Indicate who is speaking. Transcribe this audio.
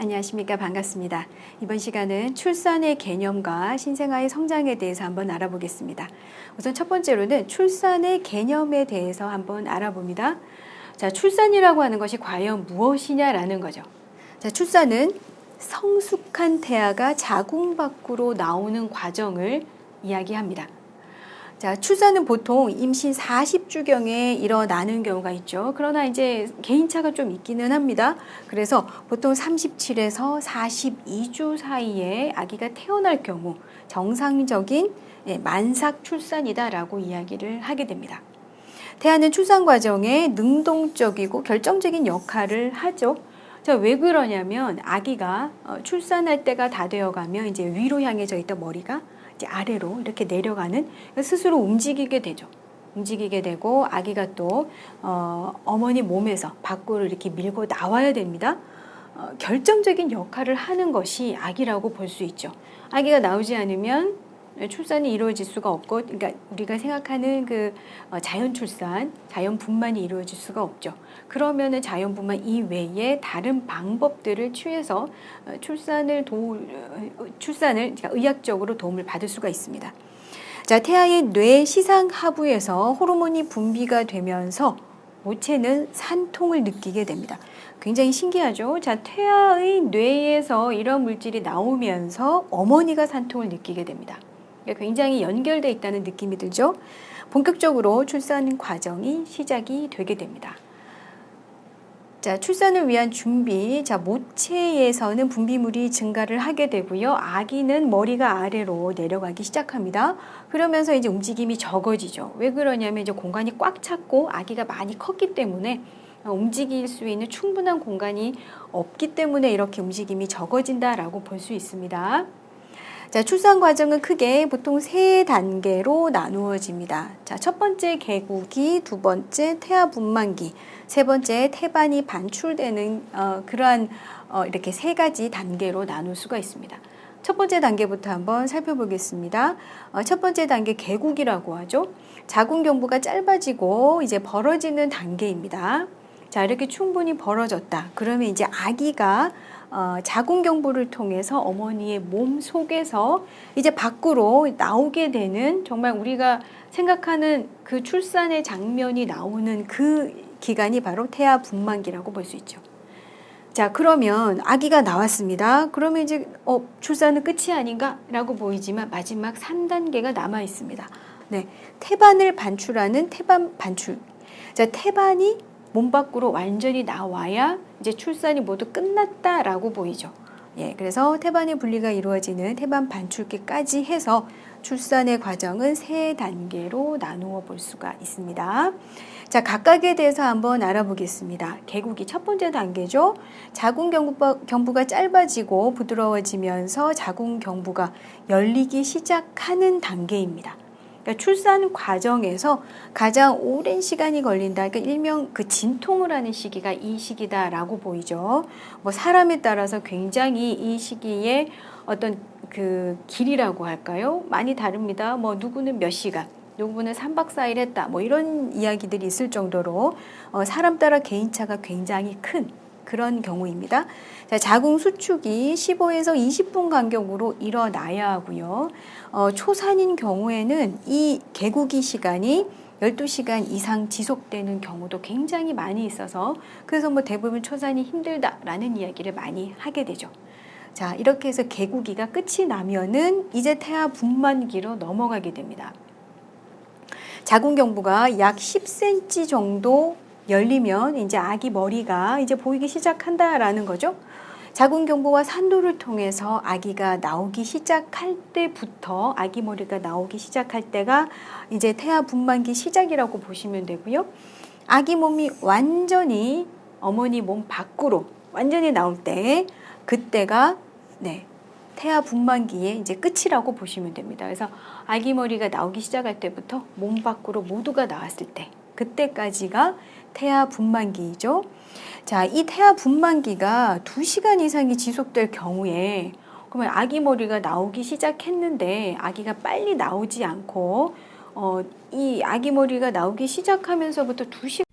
Speaker 1: 안녕하십니까. 반갑습니다. 이번 시간은 출산의 개념과 신생아의 성장에 대해서 한번 알아보겠습니다. 우선 첫 번째로는 출산의 개념에 대해서 한번 알아봅니다. 자, 출산이라고 하는 것이 과연 무엇이냐라는 거죠. 자, 출산은 성숙한 태아가 자궁 밖으로 나오는 과정을 이야기합니다. 자, 출산은 보통 임신 40주경에 일어나는 경우가 있죠. 그러나 이제 개인차가 좀 있기는 합니다. 그래서 보통 37에서 42주 사이에 아기가 태어날 경우 정상적인 예, 만삭 출산이다라고 이야기를 하게 됩니다. 태아는 출산 과정에 능동적이고 결정적인 역할을 하죠. 자, 왜 그러냐면 아기가 어, 출산할 때가 다 되어 가면 이제 위로 향해져 있던 머리가 아래로 이렇게 내려가는 스스로 움직이게 되죠. 움직이게 되고 아기가 또 어, 어머니 몸에서 밖으로 이렇게 밀고 나와야 됩니다. 어, 결정적인 역할을 하는 것이 아기라고 볼 수 있죠. 아기가 나오지 않으면 출산이 이루어질 수가 없고, 그러니까 우리가 생각하는 그 어, 자연 출산, 자연 분만이 이루어질 수가 없죠. 그러면은 자연 분만 이외에 다른 방법들을 취해서 어, 출산을 도 어, 출산을 의학적으로 도움을 받을 수가 있습니다. 자, 태아의 뇌 시상 하부에서 호르몬이 분비가 되면서 모체는 산통을 느끼게 됩니다. 굉장히 신기하죠? 자, 태아의 뇌에서 이런 물질이 나오면서 어머니가 산통을 느끼게 됩니다. 굉장히 연결돼 있다는 느낌이 들죠. 본격적으로 출산 과정이 시작이 되게 됩니다. 자, 출산을 위한 준비. 자, 모체에서는 분비물이 증가를 하게 되고요. 아기는 머리가 아래로 내려가기 시작합니다. 그러면서 이제 움직임이 적어지죠. 왜 그러냐면 이제 공간이 꽉 찼고 아기가 많이 컸기 때문에 움직일 수 있는 충분한 공간이 없기 때문에 이렇게 움직임이 적어진다라고 볼 수 있습니다. 자, 출산 과정은 크게 보통 세 단계로 나누어집니다. 자, 첫 번째 개구기, 두 번째 태아 분만기, 세 번째 태반이 반출되는 어, 그러한 어, 이렇게 세 가지 단계로 나눌 수가 있습니다. 첫 번째 단계부터 한번 살펴보겠습니다. 어, 첫 번째 단계 개구기라고 하죠. 자궁 경부가 짧아지고 이제 벌어지는 단계입니다. 자, 이렇게 충분히 벌어졌다. 그러면 이제 아기가 어, 자궁경부를 통해서 어머니의 몸 속에서 이제 밖으로 나오게 되는 정말 우리가 생각하는 그 출산의 장면이 나오는 그 기간이 바로 태아 분만기라고 볼 수 있죠. 자, 그러면 아기가 나왔습니다. 그러면 이제 어, 출산은 끝이 아닌가라고 보이지만 마지막 3단계가 남아 있습니다. 네. 태반을 반출하는 태반 반출. 자, 태반이 몸 밖으로 완전히 나와야 이제 출산이 모두 끝났다라고 보이죠. 예, 그래서 태반의 분리가 이루어지는 태반 반출기까지 해서 출산의 과정은 세 단계로 나누어 볼 수가 있습니다. 자, 각각에 대해서 한번 알아보겠습니다. 개국이 첫 번째 단계죠. 자궁 경부가 짧아지고 부드러워지면서 자궁 경부가 열리기 시작하는 단계입니다. 그러니까 출산 과정에서 가장 오랜 시간이 걸린다. 그러니까 일명 그 진통을 하는 시기가 이 시기다라고 보이죠. 뭐 사람에 따라서 굉장히 이 시기에 어떤 그 길이라고 할까요? 많이 다릅니다. 뭐 누구는 몇 시간, 누구는 3박 4일 했다. 뭐 이런 이야기들이 있을 정도로 어, 사람 따라 개인차가 굉장히 큰 그런 경우입니다. 자, 자궁 수축이 15에서 20분 간격으로 일어나야 하고요. 어, 초산인 경우에는 이 개구기 시간이 12시간 이상 지속되는 경우도 굉장히 많이 있어서 그래서 뭐 대부분 초산이 힘들다라는 이야기를 많이 하게 되죠. 자, 이렇게 해서 개구기가 끝이 나면은 이제 태아 분만기로 넘어가게 됩니다. 자궁 경부가 약 10cm 정도 열리면 이제 아기 머리가 이제 보이기 시작한다라는 거죠. 자궁 경부와 산도를 통해서 아기가 나오기 시작할 때부터 아기 머리가 나오기 시작할 때가 이제 태아 분만기 시작이라고 보시면 되고요. 아기 몸이 완전히 어머니 몸 밖으로 완전히 나올 때 그때가 네. 태아 분만기의 이제 끝이라고 보시면 됩니다. 그래서 아기 머리가 나오기 시작할 때부터 몸 밖으로 모두가 나왔을 때 그때까지가 태아 분만기이죠. 자, 이 태아 분만기가 2시간 이상이 지속될 경우에 그러면 아기 머리가 나오기 시작했는데 아기가 빨리 나오지 않고 어, 이 아기 머리가 나오기 시작하면서부터 2시간